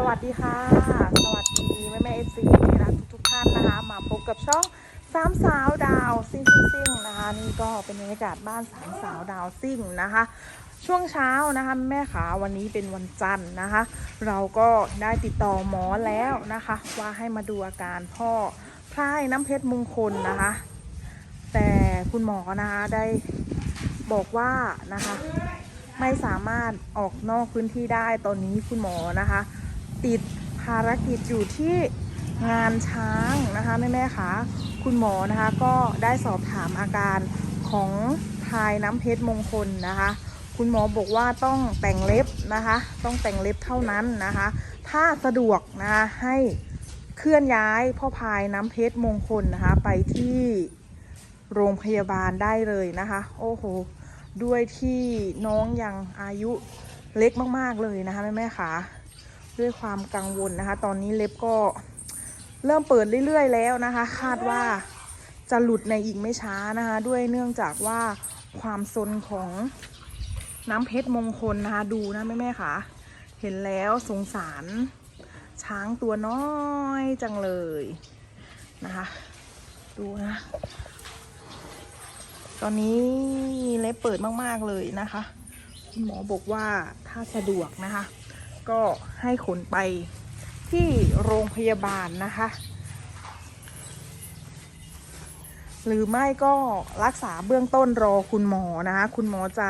สวัสดีค่ะ สวัสดีแม่แม่เอฟซีที่รักทุกๆท่านนะคะ มาพบกับช่องสามสาวดาวซิ่งซิ่งซิ่งนะคะ นี่ก็เป็นบรรยากาศบ้านสามสาวดาวซิ่งนะคะ ช่วงเช้านะคะ แม่ขาวันนี้เป็นวันจันทร์นะคะ เราก็ได้ติดต่อหมอแล้วนะคะ ว่าให้มาดูอาการพ่อพลายน้ำเพชรมงคลนะคะ แต่คุณหมอนะคะได้บอกว่านะคะไม่สามารถออกนอกพื้นที่ได้ตอนนี้คุณหมอนะคะ ติดภารกิจอยู่ที่งานช้างนะคะแม่แม่คะคุณหมอนะคะก็ได้สอบถามอาการของพายน้ำเพชรมงคลนะคะ คุณหมอบอกว่าต้องแต่งเล็บนะคะ ต้องแต่งเล็บเท่านั้นนะคะ ถ้าสะดวกนะคะให้เคลื่อนย้ายพ่อพายน้ำเพชรมงคลนะคะไปที่โรงพยาบาลได้เลยนะคะ โอ้โห ด้วยที่น้องยังอายุเล็กมาก ๆ เลยนะคะแม่แม่ค่ะ ด้วยความกังวลนะคะ ตอนนี้เล็บก็เริ่มเปิดเรื่อย ๆ แล้วนะคะ คาดว่าจะหลุดในอีกไม่ช้านะคะ ด้วยเนื่องจากว่าความซนของน้ำเพชรมงคลนะคะดูนะแม่แม่ๆค่ะ เห็นแล้วสงสาร ช้างตัวน้อยจังเลยนะคะ ดูนะ ตอนนี้เล็บเปิดมาก ๆ เลยนะคะ คุณหมอบอกว่าถ้าสะดวกนะคะ ก็ให้ขนไปที่โรงพยาบาลนะคะ หรือไม่ก็รักษาเบื้องต้นรอคุณหมอนะคะ คุณหมอจะ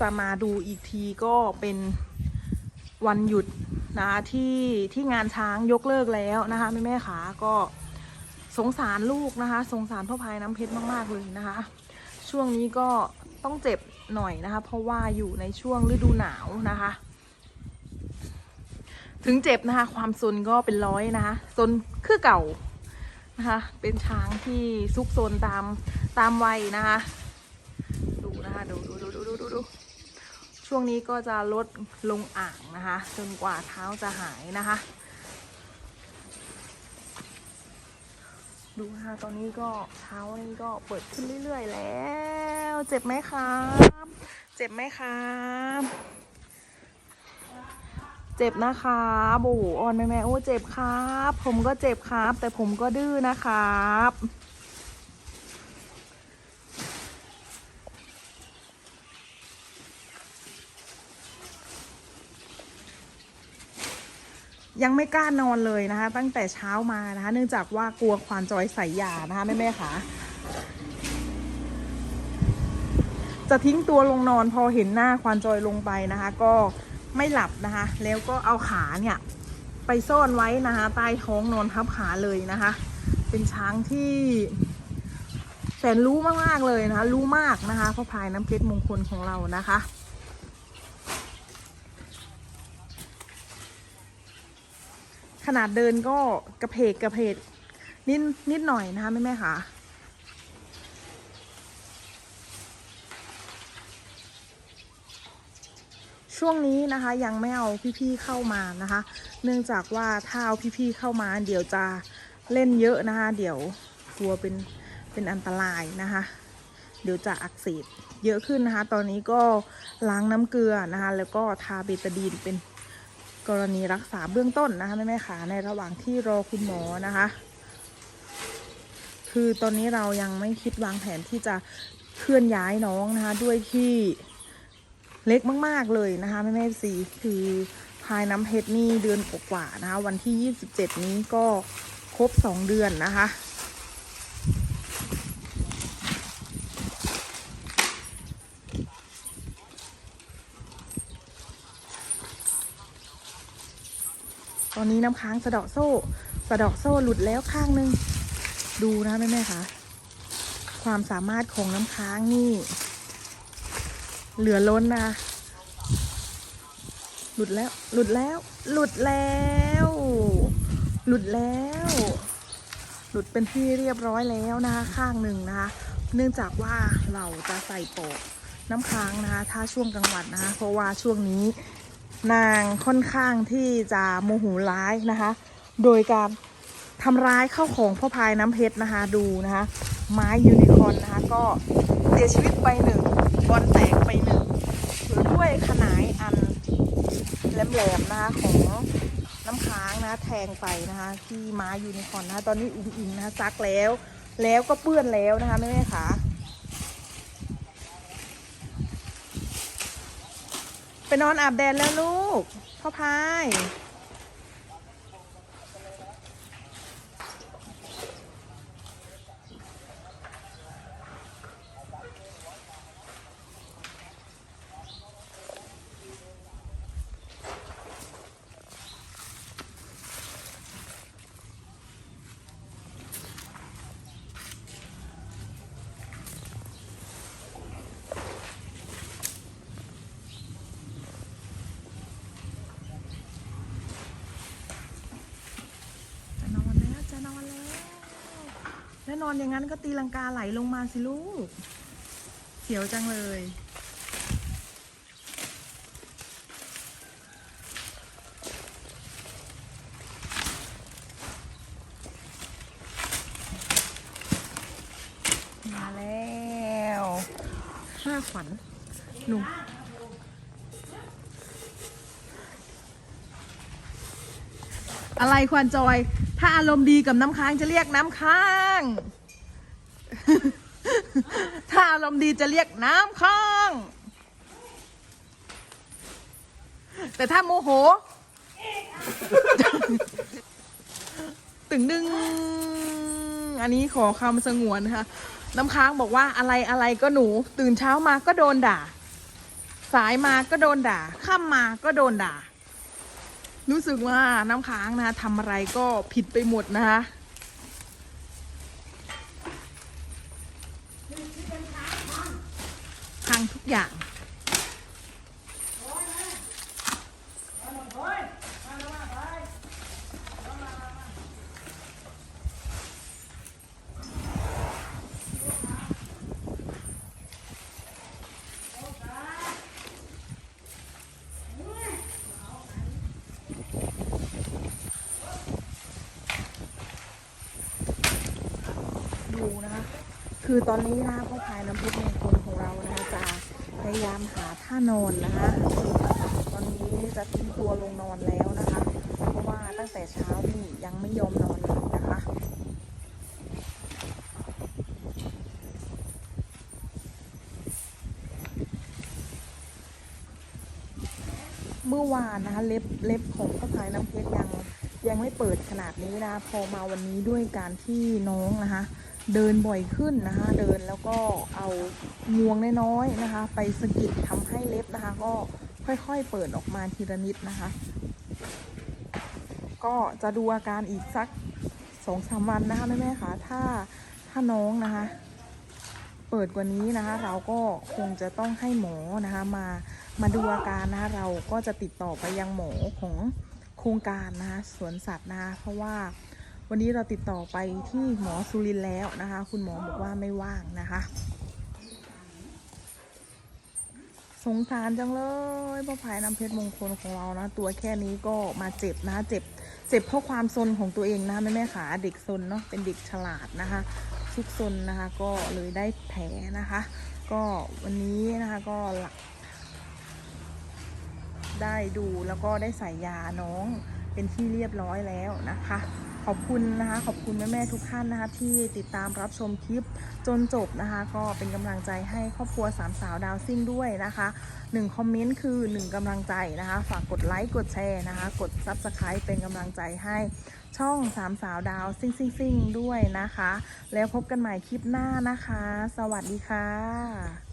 จะมาดูอีกทีก็เป็นวันหยุดนะที่ที่งานช้างยกเลิกแล้วนะคะแม่แม่ขาก็สงสารลูกนะคะ สงสารพ่อพายน้ำเพชรมากๆเลยนะคะ ช่วงนี้ก็ต้องเจ็บหน่อยนะคะ เพราะว่าอยู่ในช่วงฤดูหนาวนะคะ ถึงเจ็บนะคะ ความซนก็เป็นร้อยนะคะซนคือเก่านะคะ เป็นช้างที่ซุกซนตามตามวัยนะคะ ดูนะคะดูดูดูดูดูดูดูช่วงนี้ก็จะลดลงอ่างนะคะ จนกว่าเท้าจะหายนะคะ ดูนะคะตอนนี้ก็เท้านี่ก็เปิดขึ้นเรื่อยๆแล้ว เจ็บไหมครับ เจ็บไหมครับ เจ็บนะครับโอ้โหออนแม่แม่โอ้เจ็บครับ ผมก็เจ็บครับ แต่ผมก็ดื้อนะครับยังไม่กล้านอนเลยนะคะ ตั้งแต่เช้ามานะคะ เนื่องจากว่ากลัวควานจอยใส่ยานะคะแม่แม่ค่ะ จะทิ้งตัวลงนอนพอเห็นหน้าควานจอยลงไปนะคะ ก็ ไม่หลับนะคะ แล้วก็เอาขาเนี่ยไปซ่อนไว้นะคะ ใต้ท้องนอนทับขาเลยนะคะ เป็นช้างที่แสนรู้มากๆเลยนะคะ รู้มากนะคะพ่อพายน้ำเพชรมงคลของเรานะคะ ขนาดเดินก็กระเพกกระเพกนิดนิดหน่อยนะคะแม่แม่ค่ะ ช่วงนี้นะคะยังไม่เอาพี่ๆเข้ามานะคะ เนื่องจากว่าถ้าเอาพี่ๆเข้ามา เดี๋ยวจะเล่นเยอะนะคะ เดี๋ยวกลัวเป็นเป็นอันตรายนะคะ เดี๋ยวจะอักเสบเยอะขึ้นนะคะ ตอนนี้ก็ล้างน้ำเกลือนะคะ แล้วก็ทาเบตาดีนเป็นกรณีรักษาเบื้องต้นนะคะแม่แม่ขาในระหว่างที่รอคุณหมอนะคะ คือตอนนี้เรายังไม่คิดวางแผนที่จะเคลื่อนย้ายน้องนะคะ ด้วยที่ เล็กมาก ๆ เลยนะคะแม่แม่สีคือพายน้ำเพชรนี่เดือนกว่าๆนะคะ วันที่ 27 นี้ก็ครบ 2 เดือนนะคะ ตอนนี้น้ำค้างสะเดาะโซ่สะเดาะโซ่หลุดแล้วข้างนึง ดูนะแม่แม่คะ ความสามารถของน้ำค้างนี่ เหลือล้นนะ หลุดแล้ว หลุดแล้ว หลุดแล้ว หลุดแล้ว หลุดเป็นที่เรียบร้อยแล้วนะคะ ข้างหนึ่งนะคะ เนื่องจากว่าเราจะใส่โปอกน้ำค้างนะคะ ถ้าช่วงกลางวันนะคะ เพราะว่าช่วงนี้นางค่อนข้างที่จะโมโหร้ายนะคะ โดยการทำร้ายเข้าของพ่อพายน้ำเพชรนะคะ ดูนะคะ ไม้ยูนิคอนนะคะ ก็เสียชีวิตไปหนึ่ง บอลแตกไปหนึ่งหรือด้วยขนายอันแหลมๆนะคะของน้ำค้างนะแทงไปนะคะที่ม้ายูนิคอนนะคะตอนนี้อุ๋งอิงนะคะซักแล้ว แล้วก็เปื้อนแล้วนะคะแม่แม่ๆค่ะไปนอนอาบแดดแล้วลูกพ่อพาย จะนอนแล้วจะนอนแล้ว แล้วนอนอย่างนั้นก็ตีลังกาไหลลงมาสิลูก เสียวจังเลย มาแล้วห้าขวัญหนู อะไรควันจอย ถ้าอารมณ์ดีกับน้ำค้างจะเรียกน้ำค้าง ถ้าอารมณ์ดีจะเรียกน้ำค้าง แต่ถ้าโมโห ตึงดึง อันนี้ขอคำสงวนนะคะน้ำค้างบอกว่าอะไรอะไรก็หนู ตื่นเช้ามาก็โดนด่า สายมาก็โดนด่า ค่ำมาก็โดนด่า รู้สึกว่าน้ำค้างนะทำอะไรก็ผิดไปหมดนะคะพังทุกอย่าง คือตอนนี้นะพ่อพายน้ำพริกในคนของเรานะคะจะพยายามหาท่านอนนะคะตอนนี้จะทิ้งตัวลงนอนแล้วนะคะ เพราะว่าตั้งแต่เช้านี่ยังไม่ยอมนอนเลยนะคะเมื่อวานนะคะเล็บเล็บของพ่อพายน้ำเพชรยังยังไม่เปิดขนาดนี้นะพอมาวันนี้ด้วยการที่น้องนะคะ เดินบ่อยขึ้นนะคะ เดินแล้วก็เอางวงน้อยๆนะคะ ไปสะกิดทำให้เล็บนะคะ ก็ค่อยๆเปิดออกมาทีละนิดนะคะ ก็จะดูอาการอีกสักสองสามวันนะคะแม่ๆคะถ้าถ้าน้องนะคะ เปิดกว่านี้นะคะ เราก็คงจะต้องให้หมอนะคะ มามาดูอาการนะคะเราก็จะติดต่อไปยังหมอของโครงการนะคะสวนสัตว์นะคะเพราะว่า วันนี้เราติดต่อไปที่หมอสุรินแล้วนะคะ คุณหมอบอกว่าไม่ว่างนะคะ สงสารจังเลยพ่อพายน้ำเพชรมงคลของเรานะ ตัวแค่นี้ก็มาเจ็บนะเจ็บเจ็บเพราะความซนของตัวเองนะแม่แม่ๆขาเด็กซนเนาะเป็นเด็กฉลาดนะคะซุกซนนะคะก็เลยได้แผลนะคะ ก็วันนี้นะคะก็หลักได้ดูแล้วก็ได้ใส่ยาน้องเป็นที่เรียบร้อยแล้วนะคะ ขอบคุณนะคะ ขอบคุณแม่ๆทุกท่านนะคะ ที่ติดตามรับชมคลิปจนจบนะคะ ก็เป็นกำลังใจให้ครอบครัวสามสาวดาวซิ่งด้วยนะคะหนึ่งคอมเมนต์คือหนึ่งกำลังใจนะคะ ฝากกดไลค์กดแชร์นะคะ กด Subscribe เป็นกำลังใจให้ช่องสามสาวดาวซิ่งซิ่งซิ่งด้วยนะคะ แล้วพบกันใหม่คลิปหน้านะคะ สวัสดีค่ะ